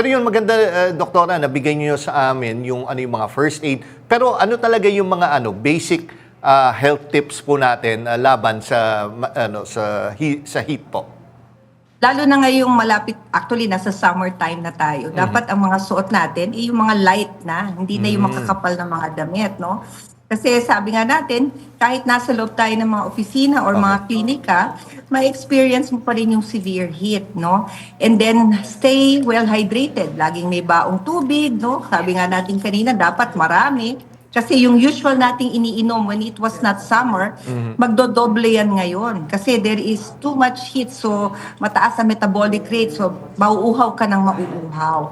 Pero yun, maganda, uh, doktora, nabigay niyo sa amin yung, ano, yung mga first aid. Pero ano talaga yung mga ano, basic uh, health tips po natin uh, laban sa, ma- ano, sa, he- sa heat po? Lalo na ngayong malapit, actually nasa summertime na tayo. Dapat ang mga suot natin ay yung mga light na, hindi na yung makakapal na mga damit, no? Kasi sabi nga natin, kahit nasa loob tayo ng mga opisina or mga klinika, may experience mo pa rin yung severe heat, no? And then, stay well hydrated. Laging may baong tubig, no? Sabi nga natin kanina, dapat marami. Kasi yung usual nating iniinom when it was not summer, magdodoble yan ngayon. Kasi there is too much heat, so mataas ang metabolic rate, so mauuhaw ka ng mauuhaw.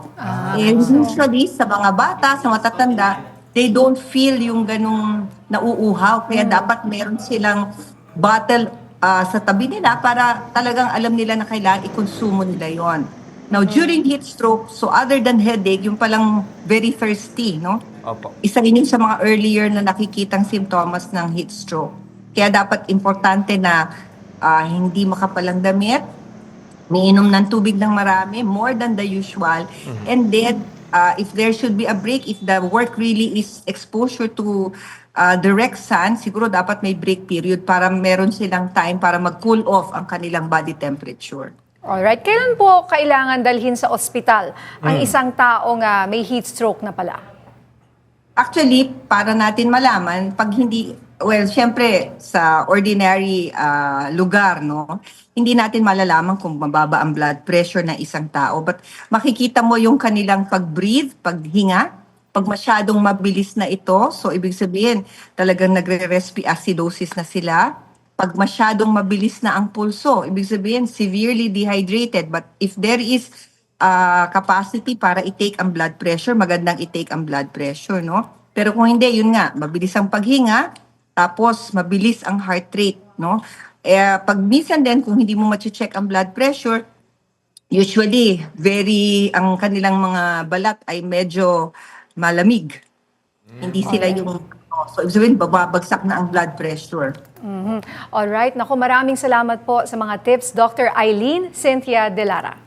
And usually, sa mga bata, sa matatanda, they don't feel yung ganong nauuhaw. Kaya dapat meron silang bottle ah, sa tabi nila para talagang alam nila na kailangan ikonsumo nila yon. Now, during heat stroke, so other than headache, yung palang very thirsty, no? Opo. isa rin yun sa mga earlier na nakikitang simptomas ng heat stroke. Kaya dapat importante na ah, hindi makapalang damit, miinom ng tubig ng marami, more than the usual. And then, ah, if there should be a break, if the work really is exposure to ah, direct sun, siguro dapat may break period para meron silang time para mag-cool off ang kanilang body temperature. Alright, kailan po kailangan dalhin sa ospital ang isang taong ah, may heat stroke na pala? Actually, para natin malaman, pag hindi, well, syempre, sa ordinary ah, lugar, no, hindi natin malalaman kung mababa ang blood pressure ng isang tao. But makikita mo yung kanilang pag-breathe, paghinga, pag masyadong mabilis na ito, so ibig sabihin, talagang nagre-respi acidosis na sila. Pag masyadong mabilis na ang pulso, ibig sabihin, severely dehydrated. But if there is ah, capacity para i-take ang blood pressure, magandang i-take ang blood pressure, no? Pero kung hindi, yun nga, mabilis ang paghinga, tapos mabilis ang heart rate, no? Eh, pag minsan din, kung hindi mo ma-check ang blood pressure, usually, very, ang kanilang mga balat ay medyo malamig. Hindi sila yung, so ibig sabihin, bababagsak na ang blood pressure. Mhm. Alright, naku maraming salamat po sa mga tips, Dr. Eileen Cynthia Delara.